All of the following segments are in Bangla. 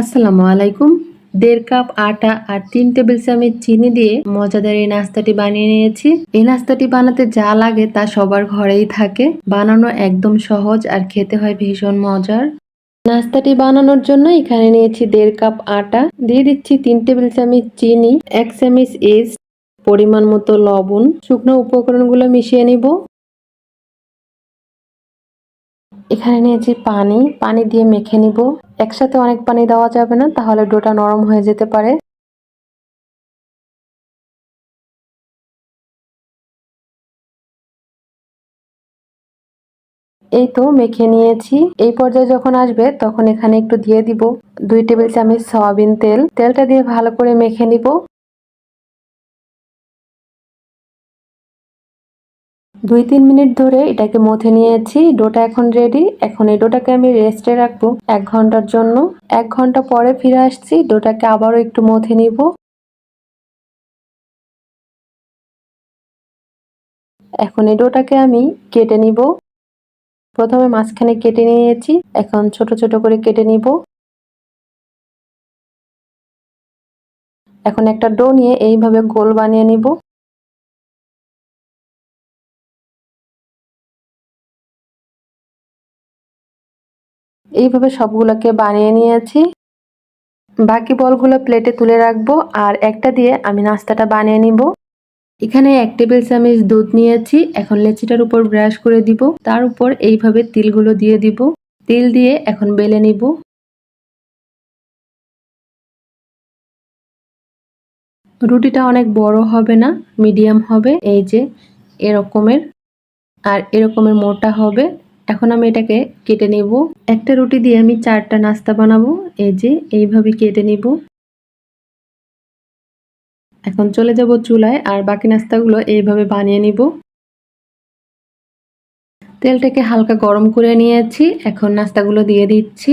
আসসালামু আলাইকুম। দেড় কাপ আটা আর তিন টেবিল চামচ চিনি দিয়ে মজাদার এই নাস্তাটি বানিয়ে নিয়েছি। এই নাস্তাটি বানাতে যা লাগে তা সবার ঘরেই থাকে। বানানো একদম সহজ আর খেতে হয় ভীষণ মজার। নাস্তাটি বানানোর জন্য এখানে নিয়েছি দেড় কাপ আটা। দিয়ে দিচ্ছি তিন টেবিল চামচ চিনি, এক চামচ ইস্ট পরিমাণ মতো লবণ। শুকনো উপকরণগুলো মিশিয়ে নিব। এখানে নিয়েছি পানি পানি দিয়ে মেখে নিব। একসাথে অনেক পানি দেওয়া যাবে না, তাহলে ডোটা নরম হয়ে যেতে পারে। এই তো মেখে নিয়েছি। এই পর্যায়ে যখন আসবে, তখন এখানে একটু দিয়ে দিব। দুই টেবিল চামচ সয়াবিন তেল। তেলটা দিয়ে ভালো করে মেখে নিব। দুই তিন মিনিট ধরে এটাকে মথে নিয়েছি। ডোটা এখন রেডি এখন এই ডোটাকে আমি রেস্টে রাখব এক ঘণ্টার জন্য। এক ঘণ্টা পরে ফিরে আসছি। ডোটাকে আবারও একটু মথে নিব। এখন এই ডোটাকে আমি কেটে নিব। প্রথমে মাঝখানে কেটে নিয়েছি। এখন ছোট ছোট করে কেটে নিব। এখন একটা ডো নিয়ে এইভাবে গোল বানিয়ে নিব। এইভাবে সবগুলোকে বানিয়ে নিয়েছি। বাকি বলগুলো প্লেটে তুলে রাখব আর একটা দিয়ে আমি নাস্তাটা বানিয়ে নিব। এখানে এক টেবিল চামচ দুধ নিয়েছি। এখন লেচিটার উপর ব্রাশ করে দিব। তার উপর এইভাবে তিলগুলো দিয়ে দিব। তিল দিয়ে এখন বেলে নিব। রুটিটা অনেক বড় হবে না, মিডিয়াম হবে, এই যে এরকমের। আর এরকমের মোটা হবে। এখন আমি এটাকে কেটে নেব। একটা রুটি দিয়ে আমি চারটা নাস্তা বানাবো। এই যে, এইভাবে কেটে নিব। এখন চলে যাব চুলায় আর বাকি নাস্তাগুলো এইভাবে বানিয়ে নিব। তেলটাকে হালকা গরম করে নিয়েছি। এখন নাস্তাগুলো দিয়ে দিচ্ছি।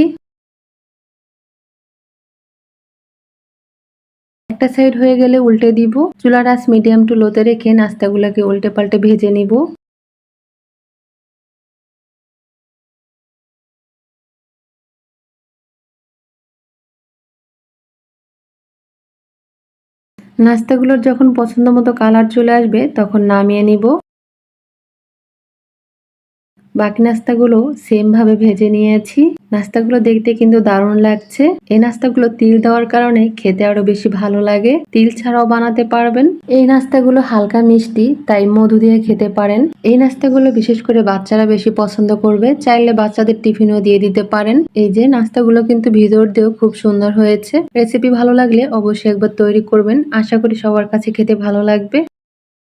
একটা সাইড হয়ে গেলে উল্টে দিব। চুলার আস মিডিয়াম টু লোতে রেখে নাস্তাগুলোকে উল্টে পাল্টে ভেজে নিব। নাস্তাগুলোর যখন পছন্দ মতো কালার চলে আসবে তখন নামিয়ে নিব। বাকি নাস্তাগুলো সেম ভাবে ভেজে নিয়েছি। নাস্তাগুলো দেখতে কিন্তু দারুণ লাগছে। এই নাস্তাগুলো তিল দেওয়ার কারণে খেতে আরও বেশি ভালো লাগে। তিল ছাড়াও বানাতে পারবেন। এই নাস্তাগুলো হালকা মিষ্টি, তাই মধু দিয়ে খেতে পারেন। এই নাস্তাগুলো বিশেষ করে বাচ্চারা বেশি পছন্দ করবে। চাইলে বাচ্চাদের টিফিনও দিয়ে দিতে পারেন। এই যে নাস্তাগুলো কিন্তু ভিতর দিয়েও খুব সুন্দর হয়েছে। রেসিপি ভালো লাগলে অবশ্যই একবার তৈরি করবেন। আশা করি সবার কাছে খেতে ভালো লাগবে।